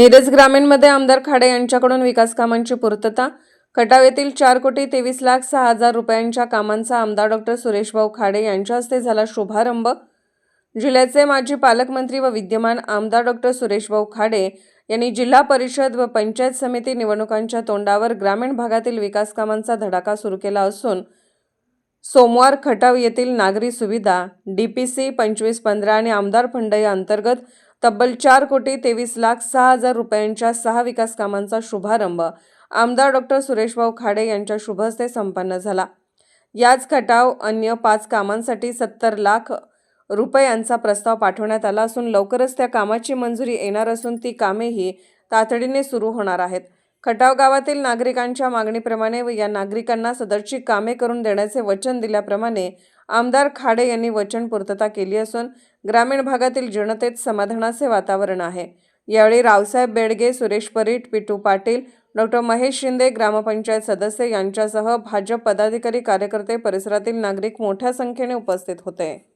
मिरज ग्रामीणमध्ये आमदार खाडे यांच्याकडून विकास कामांची पूर्तता. खटाव येथील चार कोटी तेवीस लाख सहा हजार रुपयांच्या कामांचा आमदार डॉक्टर सुरेशभाऊ खाडे यांच्या हस्ते झाला शुभारंभ. जिल्ह्याचे माजी पालकमंत्री व विद्यमान आमदार डॉक्टर सुरेशभाऊ खाडे यांनी जिल्हा परिषद व पंचायत समिती निवडणुकांच्या तोंडावर ग्रामीण भागातील विकास कामांचा धडाका सुरू केला असून सोमवार खटाव येथील नागरी सुविधा डी पी सी पंचवीस पंधरा आणि आमदार फंड या अंतर्गत तब्बल चार कोटी तेवीस लाख सहा हजार रुपयांच्या सहा विकास कामांचा शुभारंभ आमदार डॉक्टर सुरेशभाऊ खाडे यांच्या शुभहस्ते संपन्न झाला. याच खटाव अन्य पाच कामांसाठी सत्तर लाख रुपयांचा प्रस्ताव पाठवण्यात आला असून लवकरच त्या कामाची मंजुरी येणार असून ती कामेही तातडीने सुरू होणार आहेत. खटाव गावातील नागरिकांच्या मागणीप्रमाणे व या नागरिकांना सदरची कामे करून देण्याचे वचन दिल्याप्रमाणे आमदार खाडे यांनी वचन पूर्तता केली असून ग्रामीण भागातील जनतेत समाधानाचे वातावरण आहे. यावेळी रावसाहेब बेडगे सुरेश परीट पिटू पाटील डॉक्टर महेश शिंदे ग्रामपंचायत सदस्य यांच्यासह भाजप पदाधिकारी कार्यकर्ते परिसरातील नागरिक मोठ्या संख्येने उपस्थित होते.